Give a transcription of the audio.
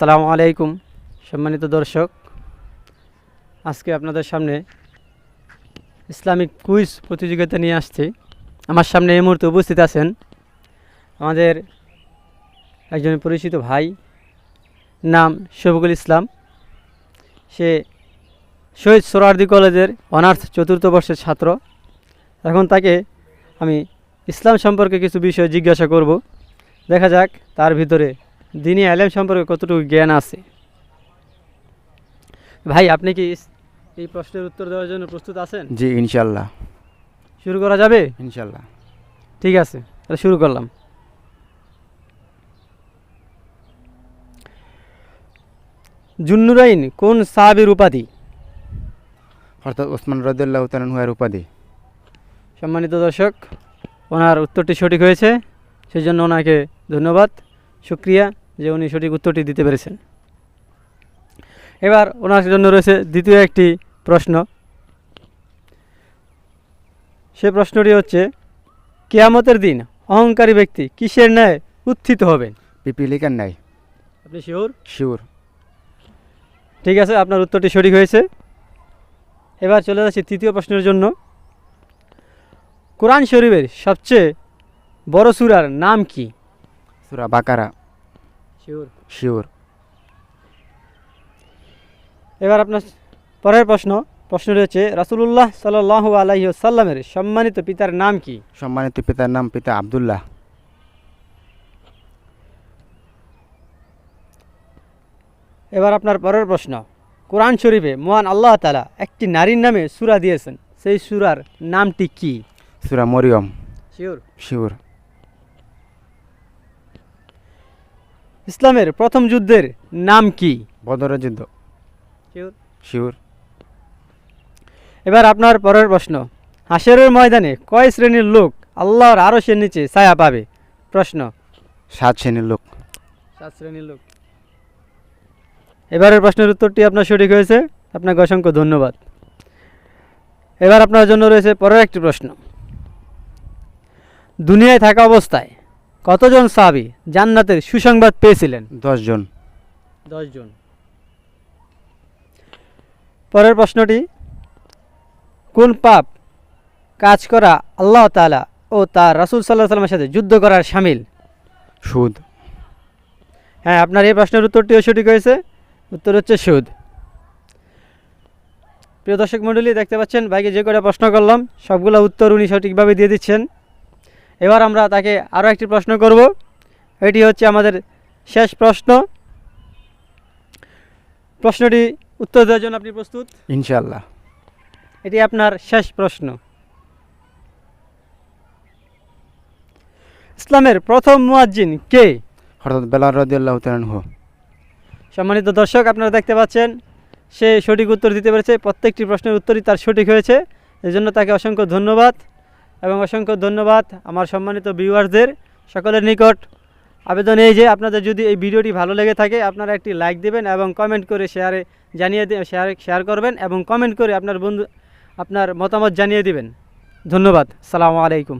আসসালামু আলাইকুম, সম্মানিত দর্শক। আজকে আপনাদের সামনে ইসলামিক কুইজ প্রতিযোগিতা নিয়ে আসছি। আমার সামনে এই মুহূর্তে উপস্থিত আছেন আমাদের একজন পরিচিত ভাই, নাম শফিকুল ইসলাম। সে শহীদ সোরারদি কলেজের অনার্স চতুর্থ বর্ষের ছাত্র। এখন তাকে আমি ইসলাম সম্পর্কে কিছু বিষয় জিজ্ঞাসা করব। দেখা যাক তার ভিতরে দিনী আলেম সম্পর্কে কতটুকু জ্ঞান আছে? ভাই আপনি কি এই প্রশ্নের উত্তর দেওয়ার জন্য প্রস্তুত আছেন? জি ইনশাল্লাহ শুরু করা যাবে? ইনশাল্লাহ ঠিক আছে তাহলে শুরু করলাম। জুন্নুরাইন কোন সাহাবির উপাধি? অর্থাৎ ওসমান রদুল্লাহ তালুয়ার উপাধি। সম্মানিত দর্শক ওনার উত্তরটি সঠিক হয়েছে সেই জন্য ওনাকে ধন্যবাদ শুক্রিয়া। যে উনি সঠিক উত্তরটি দিতে পেরেছেন। এবার ওনার জন্য রয়েছে দ্বিতীয় একটি প্রশ্ন। সে প্রশ্নটি হচ্ছে কেয়ামতের দিন অহংকারী ব্যক্তি কিসের ন্যায় উত্থিত হবেন? পিপিলিকার ন্যায়। আপনি শিওর? শিওর। ঠিক আছে আপনার উত্তরটি সঠিক হয়েছে। এবার চলে যাচ্ছি তৃতীয় প্রশ্নের জন্য। কোরআন শরীফের সবচেয়ে বড় সূরার নাম কি? সুরা বাকারা। শিওর। শিওর। এবার আপনার পরের প্রশ্ন। প্রশ্ন রয়েছে রাসুলুল্লাহ সাল্লাহ আলাইহি সাল্লামের সম্মানিত পিতার নাম কি? সম্মানিত পিতার নাম পিতা আবদুল্লাহ। এবার আপনার পরের প্রশ্ন। কোরআন শরীফে মহান আল্লাহ তালা একটি নারীর নামে সূরা দিয়েছেন। সেই সুরার নামটি কি? সুরা মরিয়ম। শিওর? শিওর। ইসলামের প্রথম যুদ্ধের নাম কি? বদর যুদ্ধ। শিওর? এবার আপনার পরের প্রশ্ন। হাসেরের ময়দানে কয় শ্রেণির লোক আল্লাহর আরশের নিচে ছায়া পাবে? প্রশ্ন। সাত শ্রেণির লোক। সাত শ্রেণির লোক। এবারের প্রশ্নের উত্তরটি আপনার সঠিক হয়েছে। আপনাকে অসংখ্য ধন্যবাদ। এবার আপনার জন্য রয়েছে পরের একটি প্রশ্ন। দুনিয়ায় থাকা অবস্থায় কতজন সাহাবি জান্নাতের সুসংবাদ পেয়েছিলেন? দশজন। দশজন। পরের প্রশ্নটি কোন পাপ কাজ করা আল্লাহ তালা ও তার রাসূল সাল্লাহ সাল্লামের সাথে যুদ্ধ করার সামিল? সুদ। হ্যাঁ আপনার এই প্রশ্নের উত্তরটিও সঠিক হয়েছে। উত্তর হচ্ছে সুদ। প্রিয় দর্শক মণ্ডলী দেখতে পাচ্ছেন ভাইকে যে কটা প্রশ্ন করলাম সবগুলো উত্তর উনি সঠিকভাবে দিয়ে দিচ্ছেন। এবার আমরা তাকে আরও একটি প্রশ্ন করব। এটি হচ্ছে আমাদের শেষ প্রশ্ন। প্রশ্নটি উত্তর দেওয়ার জন্য আপনি প্রস্তুত? ইনশাল্লাহ এটি আপনার শেষ প্রশ্ন। ইসলামের প্রথম মুয়াজ্জিন কে? অর্থাৎ বেলাল রদুল্লাহ তালহ সম্মানিত দর্শক আপনারা দেখতে পাচ্ছেন সে সঠিক উত্তর দিতে পেরেছে। প্রত্যেকটি প্রশ্নের উত্তরই তার সঠিক হয়েছে। এই জন্য তাকে অসংখ্য ধন্যবাদ। এবং অসংখ্য ধন্যবাদ আমার সম্মানিত ভিউয়ার্সদের সকলের নিকট। আবেদন এই যে আপনাদের যদি এই ভিডিওটি ভালো লেগে থাকে, আপনারা একটি লাইক দেবেন এবং কমেন্ট করে শেয়ারে জানিয়ে শেয়ার শেয়ার করবেন এবং কমেন্ট করে আপনার বন্ধু আপনার মতামত জানিয়ে দিবেন। ধন্যবাদ। সালামু আলাইকুম।